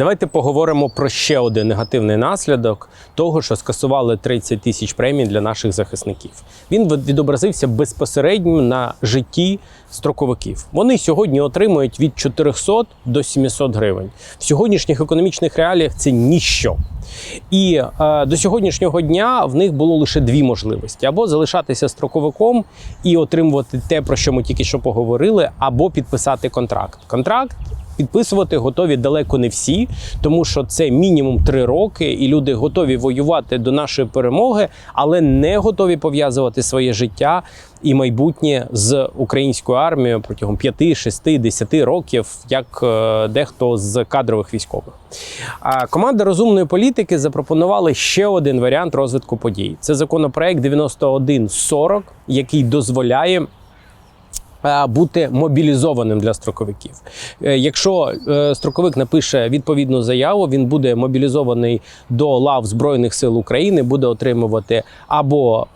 Давайте поговоримо про ще один негативний наслідок того, що скасували 30 тисяч премій для наших захисників. Він відобразився безпосередньо на житті строковиків. Вони сьогодні отримують від 400 до 700 гривень. В сьогоднішніх економічних реаліях це ніщо. І е, до сьогоднішнього дня в них було лише дві можливості: або залишатися строковиком і отримувати те, про що ми тільки що поговорили, або підписати контракт. Контракт підписувати готові далеко не всі, тому що це мінімум три роки, і люди готові воювати до нашої перемоги, але не готові пов'язувати своє життя і майбутнє з українською армією протягом 5, 6, 10 років, як е, дехто з кадрових військових. Команда розумної політики запропонувала ще один варіант розвитку подій. Це законопроект 9140, який дозволяє бути мобілізованим для строковиків. Е, Якщо е, строковик напише відповідну заяву, він буде мобілізований до лав Збройних сил України, буде отримувати або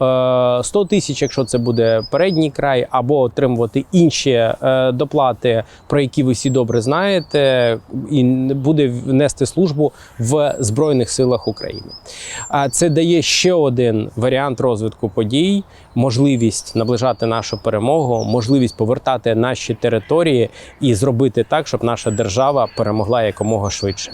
е, 100 тисяч, якщо це буде передній край, або отримувати інші е, доплати, про які ви всі добре знаєте, і буде нести службу в Збройних силах України. А це дає ще один варіант розвитку подій, можливість наближати нашу перемогу, можливість повертати наші території і зробити так, щоб наша держава перемогла якомога швидше.